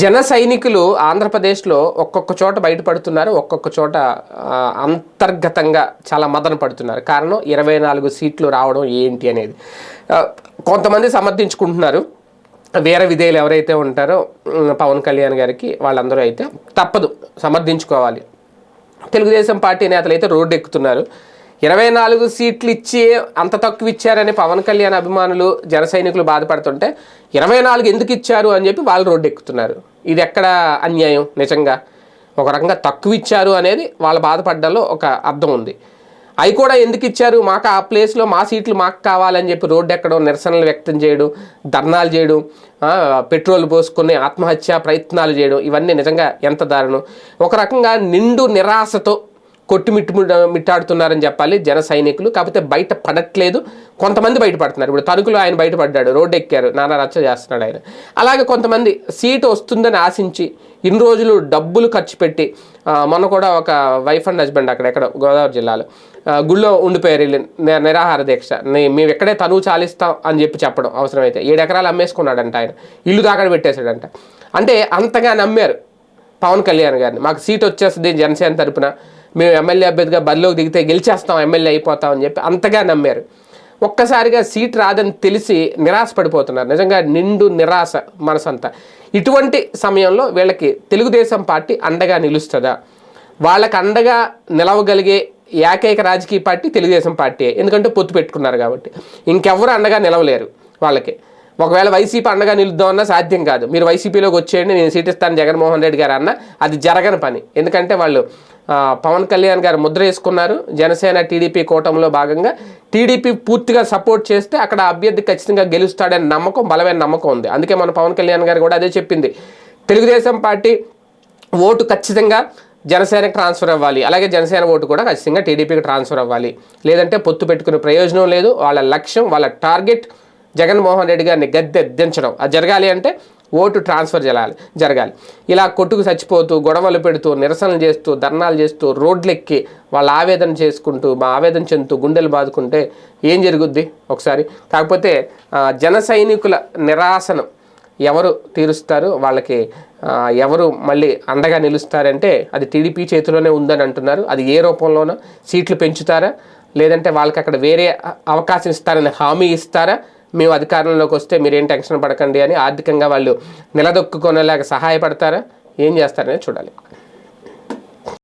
జన సైనికులు ఆంధ్రప్రదేశ్లో ఒక్కొక్క చోట బయటపడుతున్నారు ఒక్కొక్క చోట అంతర్గతంగా చాలా మదన పడుతున్నారు. కారణం ఇరవై నాలుగు సీట్లు రావడం ఏంటి అనేది. కొంతమంది సమర్థించుకుంటున్నారు. వేరే విధేయులు ఎవరైతే ఉంటారో పవన్ కళ్యాణ్ గారికి వాళ్ళందరూ అయితే తప్పదు సమర్థించుకోవాలి. తెలుగుదేశం పార్టీ నేతలు అయితే రోడ్డు ఎక్కుతున్నారు. ఇరవై నాలుగు సీట్లు ఇచ్చి అంత తక్కువ ఇచ్చారని పవన్ కళ్యాణ్ అభిమానులు జన సైనికులు బాధపడుతుంటే ఇరవై నాలుగు ఎందుకు ఇచ్చారు అని చెప్పి వాళ్ళు రోడ్డు ఎక్కుతున్నారు ఇది ఎక్కడ అన్యాయం నిజంగా? ఒక రకంగా తక్కువ ఇచ్చారు అనేది వాళ్ళు బాధపడ్డంలో ఒక అర్థం ఉంది. అవి కూడా ఎందుకు ఇచ్చారు మాకు ఆ ప్లేస్లో మా సీట్లు మాకు కావాలని చెప్పి రోడ్డు ఎక్కడం నిరసనలు వ్యక్తం చేయడం ధర్నాలు చేయడం పెట్రోల్ పోసుకుని ఆత్మహత్య ప్రయత్నాలు చేయడం ఇవన్నీ నిజంగా ఎంత దారుణం? ఒక రకంగా నిండు నిరాశతో కొట్టుమిట్టు మిట్టాడుతున్నారని చెప్పాలి జన సైనికులు. కాకపోతే బయట పడట్లేదు. కొంతమంది బయటపడుతున్నారు. ఇప్పుడు తణుకులో ఆయన బయటపడ్డాడు. రోడ్డు ఎక్కారు నానా రచ్చ చేస్తున్నాడు ఆయన. అలాగే కొంతమంది సీటు వస్తుందని ఆశించి ఇన్ని రోజులు డబ్బులు ఖర్చు పెట్టి మొన్న కూడా ఒక వైఫ్ అండ్ హస్బెండ్ అక్కడ ఎక్కడ గోదావరి జిల్లాలో గుళ్ళో ఉండిపోయారు వీళ్ళు. నిరాహార దీక్ష. మేము ఎక్కడే తనువు చాలిస్తాం అని చెప్పి చెప్పడం అవసరమైతే. ఏడెకరాలు అమ్మేసుకున్నాడంట ఆయన. ఇల్లు దాకా పెట్టేశాడంట. అంటే అంతగా నమ్మారు పవన్ కళ్యాణ్ గారిని. మాకు సీట్ వచ్చేస్తుంది జనసేన తరపున. మేము ఎమ్మెల్యే అభ్యర్థిగా బరిలోకి దిగితే గెలిచేస్తాం ఎమ్మెల్యే అయిపోతామని చెప్పి అంతగా నమ్మారు. ఒక్కసారిగా సీట్ రాదని తెలిసి నిరాశ పడిపోతున్నారు నిజంగా నిండు నిరాశ మనసంతా. ఇటువంటి సమయంలో వీళ్ళకి తెలుగుదేశం పార్టీ అండగా నిలుస్తుందా? వాళ్ళకి అండగా నిలవగలిగే ఏకైక రాజకీయ పార్టీ తెలుగుదేశం పార్టీ. ఎందుకంటే పొత్తు పెట్టుకున్నారు కాబట్టి. ఇంకెవ్వరు అండగా నిలవలేరు వాళ్ళకి. ఒకవేళ వైసీపీ అండగా నిలుద్దామన్నా సాధ్యం కాదు. మీరు వైసీపీలోకి వచ్చేయండి నేను సీట్ ఇస్తాను జగన్మోహన్ రెడ్డి గారు అన్న అది జరగని పని. ఎందుకంటే వాళ్ళు పవన్ కళ్యాణ్ గారు ముద్ర వేసుకున్నారు. జనసేన టీడీపీ కూటమిలో భాగంగా టీడీపీ పూర్తిగా సపోర్ట్ చేస్తే అక్కడ అభ్యర్థి ఖచ్చితంగా గెలుస్తాడనే నమ్మకం బలమైన నమ్మకం ఉంది. అందుకే మన పవన్ కళ్యాణ్ గారు కూడా అదే చెప్పింది. తెలుగుదేశం పార్టీ ఓటు ఖచ్చితంగా జనసేనకు ట్రాన్స్ఫర్ అవ్వాలి. అలాగే జనసేన ఓటు కూడా ఖచ్చితంగా టీడీపీకి ట్రాన్స్ఫర్ అవ్వాలి. లేదంటే పొత్తు పెట్టుకునే ప్రయోజనం లేదు. వాళ్ళ లక్ష్యం వాళ్ళ టార్గెట్ జగన్మోహన్ రెడ్డి గారిని గద్దె దించడం. అది జరగాలి అంటే ఓటు ట్రాన్స్ఫర్ జరగాలి జరగాలి. ఇలా కొట్టుకు చచ్చిపోతూ గొడవలు పెడుతూ నిరసనలు చేస్తూ ధర్నాలు చేస్తూ రోడ్లెక్కి వాళ్ళ ఆవేదన చేసుకుంటూ మా ఆవేదన చెందుతూ గుండెలు బాదుకుంటే ఏం జరుగుద్ది ఒకసారి? కాకపోతే జన సైనికుల నిరాశను ఎవరు తీరుస్తారు? వాళ్ళకి ఎవరు మళ్ళీ అండగా నిలుస్తారంటే అది టీడీపీ చేతిలోనే ఉందని అంటున్నారు. అది ఏ రూపంలోనో సీట్లు పెంచుతారా? లేదంటే వాళ్ళకి అక్కడ వేరే అవకాశం ఇస్తారని హామీ ఇస్తారా? మేము అధికారంలోకి వస్తే మీరేం టెన్షన్ పడకండి అని ఆర్థికంగా వాళ్ళు నిలదొక్కుకునేలాగా సహాయపడతారా? ఏం చేస్తారనేది చూడాలి.